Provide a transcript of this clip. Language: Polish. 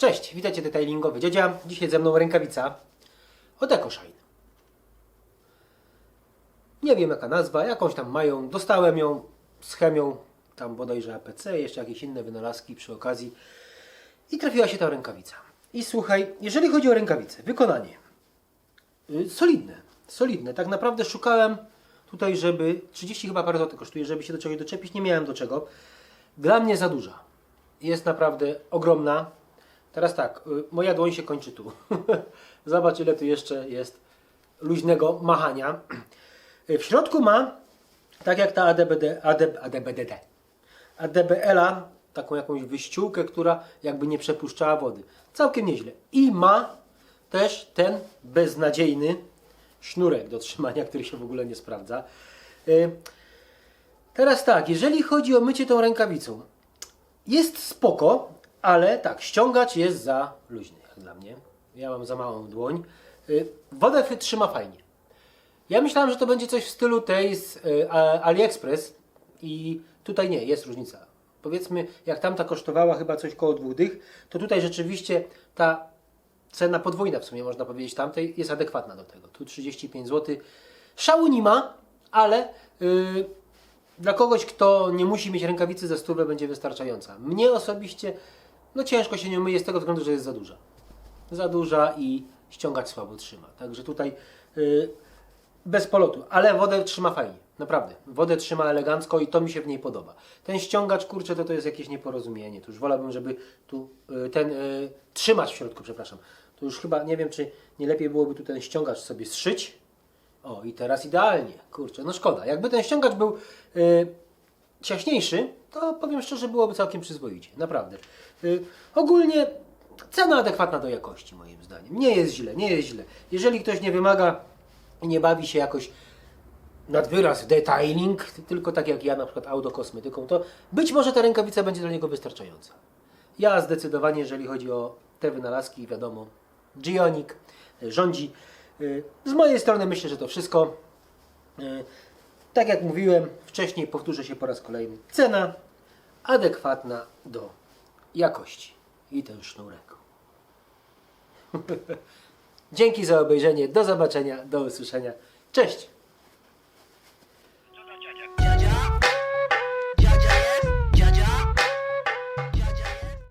Cześć, witajcie detailingowy dziedzia. Dzisiaj ze mną rękawica od EcoShine. Nie wiem jaka nazwa, jakąś tam mają. Dostałem ją z chemią, tam bodajże APC, jeszcze jakieś inne wynalazki przy okazji. I trafiła się ta rękawica. I słuchaj, jeżeli chodzi o rękawicę, wykonanie. y, Solidne, solidne. Tak naprawdę szukałem tutaj, żeby 30 chyba parę złotych kosztuje, żeby się do czegoś doczepić. Nie miałem do czego. Dla mnie za duża. Jest naprawdę ogromna. Teraz tak, y, moja dłoń się kończy tu. Zobacz, ile tu jeszcze jest luźnego machania. Y, W środku ma, tak jak ta ADBD, ADB, ADBDD, ADBL-a, taką jakąś wyściółkę, która jakby nie przepuszczała wody. Całkiem nieźle. I ma też ten beznadziejny sznurek do trzymania, który się w ogóle nie sprawdza. Y, Teraz tak, jeżeli chodzi o mycie tą rękawicą, jest spoko, ale tak, ściągacz jest za luźny jak dla mnie. Ja mam za małą dłoń. Y, Wodę trzyma fajnie. Ja myślałem, że to będzie coś w stylu tej z y, AliExpress i tutaj nie, jest różnica. Powiedzmy, jak tamta kosztowała chyba coś koło dwóch dych, to tutaj rzeczywiście ta cena podwójna w sumie można powiedzieć tamtej jest adekwatna do tego. Tu 35 zł. Szału nie ma, ale y, dla kogoś, kto nie musi mieć rękawicy ze stówę, będzie wystarczająca. Mnie osobiście, no ciężko się nie myje z tego względu, że jest za duża. Za duża i ściągać słabo trzyma. Także tutaj y, bez polotu, ale wodę trzyma fajnie. Naprawdę. Wodę trzyma elegancko i to mi się w niej podoba. Ten ściągacz, kurczę, to to jest jakieś nieporozumienie. Tu już wolałbym, żeby tu y, ten y, trzymać w środku, przepraszam. Tu już chyba nie wiem, czy nie lepiej byłoby tu ten ściągacz sobie zszyć. O, i teraz idealnie. Kurczę, no szkoda. Jakby ten ściągacz był y, ciaśniejszy, to powiem szczerze, byłoby całkiem przyzwoicie. Naprawdę. Y, ogólnie cena adekwatna do jakości, moim zdaniem. Nie jest źle, nie jest źle. Jeżeli ktoś nie wymaga i nie bawi się jakoś nad wyraz detailing, tylko tak jak ja na przykład autokosmetyką, to być może ta rękawica będzie dla niego wystarczająca. Ja zdecydowanie, jeżeli chodzi o te wynalazki, wiadomo, Gionic y, rządzi. Y, Z mojej strony myślę, że to wszystko. Tak jak mówiłem wcześniej, powtórzę się po raz kolejny. Cena adekwatna do jakości. I ten sznurek. Dzięki za obejrzenie. Do zobaczenia, do usłyszenia. Cześć!